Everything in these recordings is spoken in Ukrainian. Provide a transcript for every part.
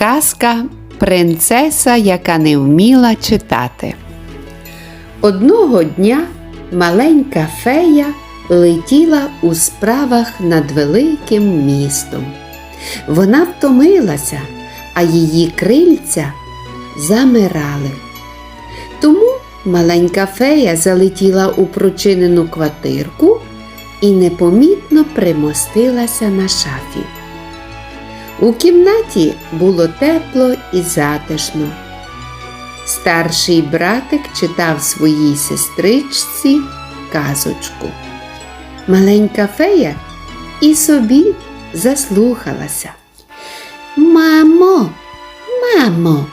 Казка Принцеса, яка не вміла читати. Одного дня маленька фея летіла у справах над великим містом. Вона втомилася, а її крильця замирали. Тому маленька фея залетіла у прочинену квартирку і непомітно примостилася на шафі. У кімнаті було тепло і затишно. Старший братик читав своїй сестричці казочку. Маленька фея і собі заслухалася. Мамо, мамо,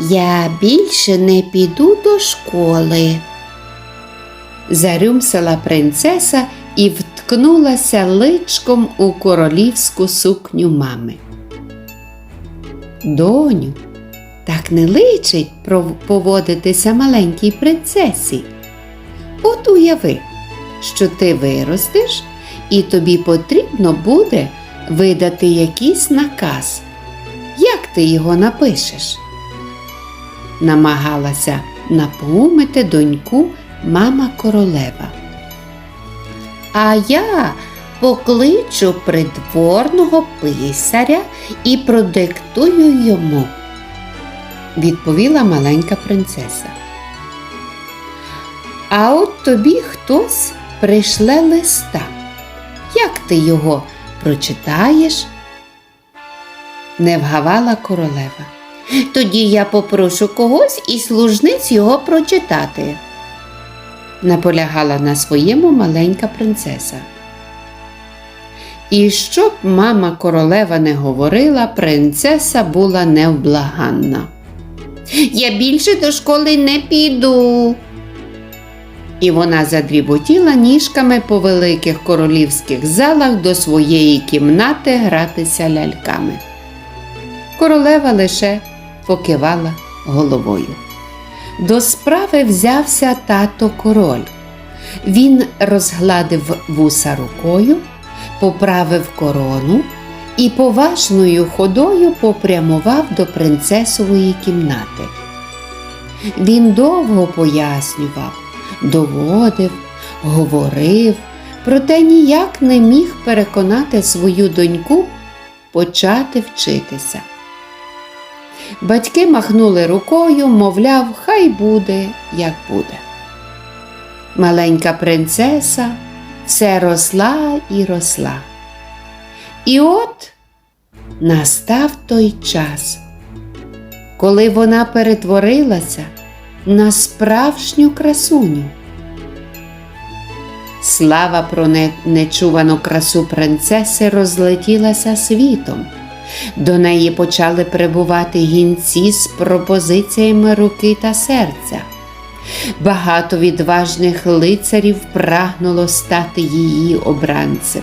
я більше не піду до школи. Зарюмсала принцеса і вткнулася личком у королівську сукню мами. Доню, так не личить поводитися маленькій принцесі. От уяви, що ти виростеш, і тобі потрібно буде видати якийсь наказ. Як ти його напишеш? Намагалася напоумити доньку мама королева. А я покличу придворного писаря і продиктую йому, відповіла маленька принцеса. А от тобі хтось прийшле листа. Як ти його прочитаєш? Не вгавала королева. Тоді я попрошу когось із служниць його прочитати наполягала на своєму маленька принцеса. І щоб мама королева не говорила, принцеса була невблаганна. Я більше до школи не піду. І вона задріботіла ніжками по великих королівських залах до своєї кімнати гратися ляльками. Королева лише покивала головою. До справи взявся тато король. Він розгладив вуса рукою, поправив корону і поважною ходою попрямував до принцесової кімнати. Він довго пояснював, доводив, говорив, проте ніяк не міг переконати свою доньку почати вчитися. Батьки махнули рукою, мовляв, хай буде, як буде. Маленька принцеса все росла і росла. І от настав той час, коли вона перетворилася на справжню красуню. Слава про нечувану красу принцеси розлетілася світом. До неї почали прибувати гінці з пропозиціями руки та серця. Багато відважних лицарів прагнуло стати її обранцем.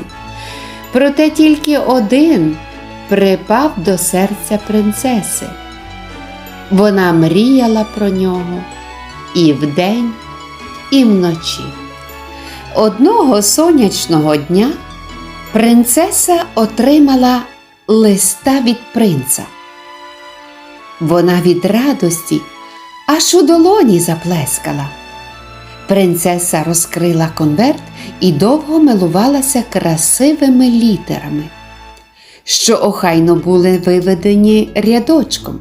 Проте тільки один припав до серця принцеси. Вона мріяла про нього і вдень, і вночі. Одного сонячного дня принцеса отримала листа від принца. Вона від радості аж у долоні заплескала. Принцеса розкрила конверт і довго милувалася красивими літерами, що охайно були виведені рядочком.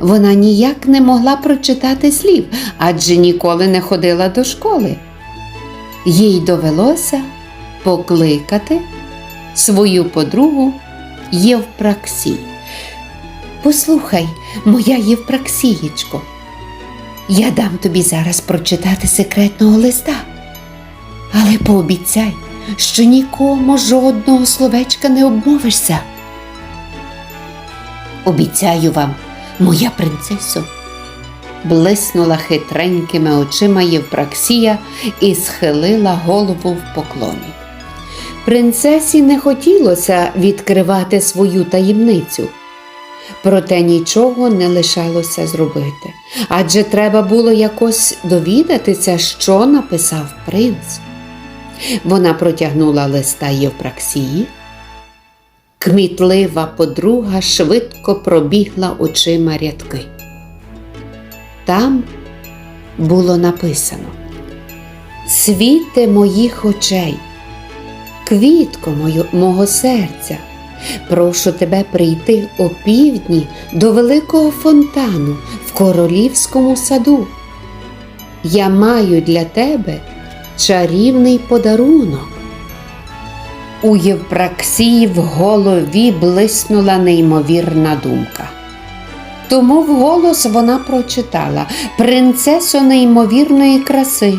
Вона ніяк не могла прочитати слів, адже ніколи не ходила до школи. Їй довелося покликати свою подругу Євпраксію. Послухай, моя Євпраксієчко, я дам тобі зараз прочитати секретного листа, але пообіцяй, що нікому жодного словечка не обмовишся. Обіцяю вам, моя принцесо. Блиснула хитренькими очима Євпраксія і схилила голову в поклоні. Принцесі не хотілося відкривати свою таємницю. Проте нічого не лишалося зробити, адже треба було якось довідатися, що написав принц. Вона протягнула листа Євпраксії, Кмітлива подруга швидко пробігла очима рядки. Там було написано Світе моїх очей, квітко мого серця, прошу тебе прийти о півдні до великого фонтану в королівському саду. Я маю для тебе чарівний подарунок. У Євпраксії в голові блиснула неймовірна думка. Тому вголос вона прочитала принцесо неймовірної краси.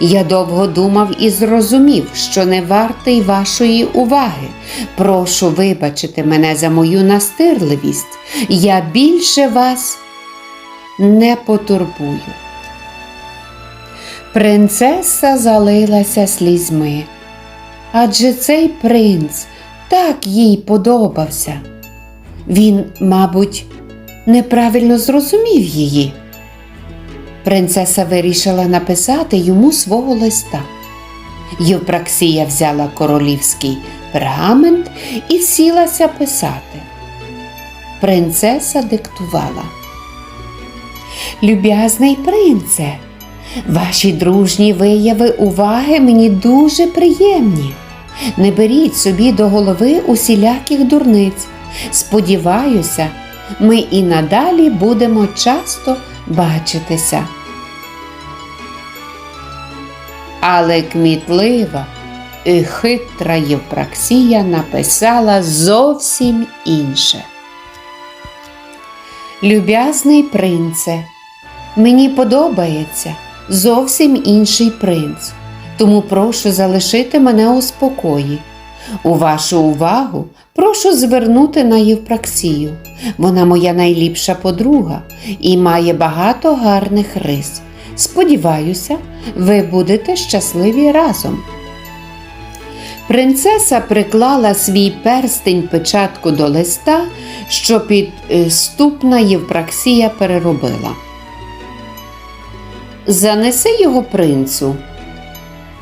Я довго думав і зрозумів, що не вартий вашої уваги. Прошу вибачити мене за мою настирливість. Я більше вас не потурбую. Принцеса залилася слізьми. Адже цей принц так їй подобався. Він, мабуть, неправильно зрозумів її. Принцеса вирішила написати йому свого листа. Євпраксія взяла королівський пергамент і сілася писати. Принцеса диктувала. Люб'язний принце, ваші дружні вияви уваги мені дуже приємні. Не беріть собі до голови усіляких дурниць. Сподіваюся, ми і надалі будемо часто бачитися. Але кмітлива і хитра Євпраксія написала зовсім інше. Люб'язний принце, мені подобається зовсім інший принц, тому прошу залишити мене у спокої. У вашу увагу прошу звернути на Євпраксію. Вона моя найліпша подруга і має багато гарних рис. Сподіваюся, ви будете щасливі разом. Принцеса приклала свій перстень печатку до листа, що підступна Євпраксія переробила. Занеси його принцу,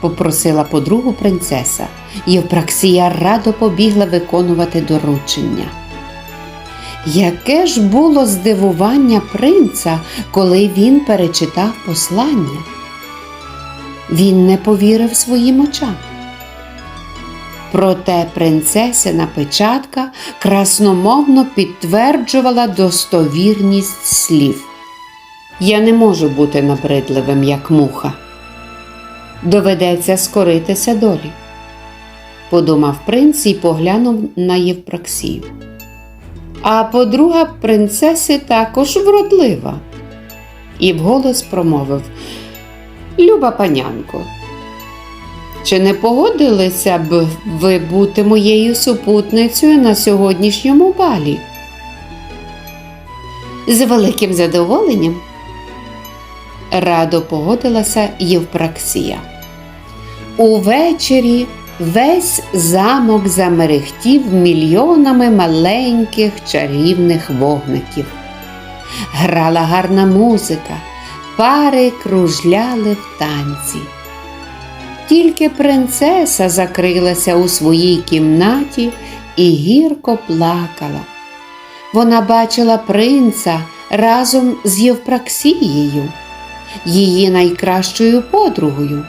попросила подругу принцеса. Євпраксія радо побігла виконувати доручення. Яке ж було здивування принца, коли він перечитав послання? Він не повірив своїм очам. Проте принцесина печатка красномовно підтверджувала достовірність слів. Я не можу бути набридливим, як муха. Доведеться скоритися долі, подумав принц і поглянув на Євпраксію. А подруга принцеси також вродлива. І вголос промовив Люба панянко, чи не погодилися б ви бути моєю супутницею на сьогоднішньому балі? З великим задоволенням радо погодилася Євпраксія. Увечері весь замок замерехтів мільйонами маленьких чарівних вогників. Грала гарна музика, пари кружляли в танці. Тільки принцеса закрилася у своїй кімнаті і гірко плакала. Вона бачила принца разом з Євпраксією, її найкращою подругою.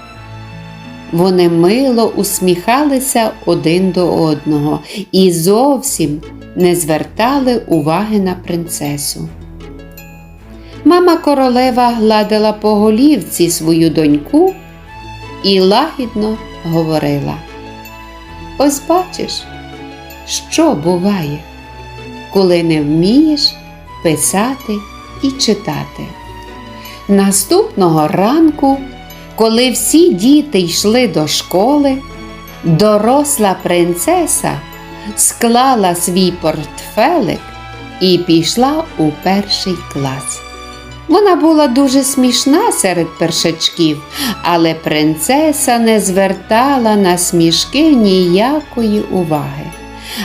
Вони мило усміхалися один до одного і зовсім не звертали уваги на принцесу. Мама королева гладила по голівці свою доньку і лагідно говорила: Ось бачиш, що буває, коли не вмієш писати і читати. Наступного ранку, коли всі діти йшли до школи, доросла принцеса склала свій портфелик і пішла у перший клас. Вона була дуже смішна серед першачків, але принцеса не звертала на смішки ніякої уваги,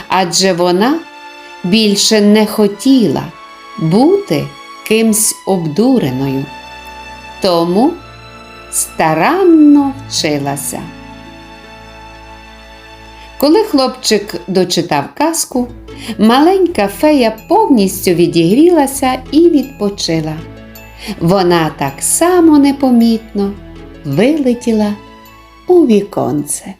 адже вона більше не хотіла бути кимсь обдуреною. Тому старанно вчилася. Коли хлопчик дочитав казку, маленька фея повністю відігрілася і відпочила. Вона так само непомітно вилетіла у віконце.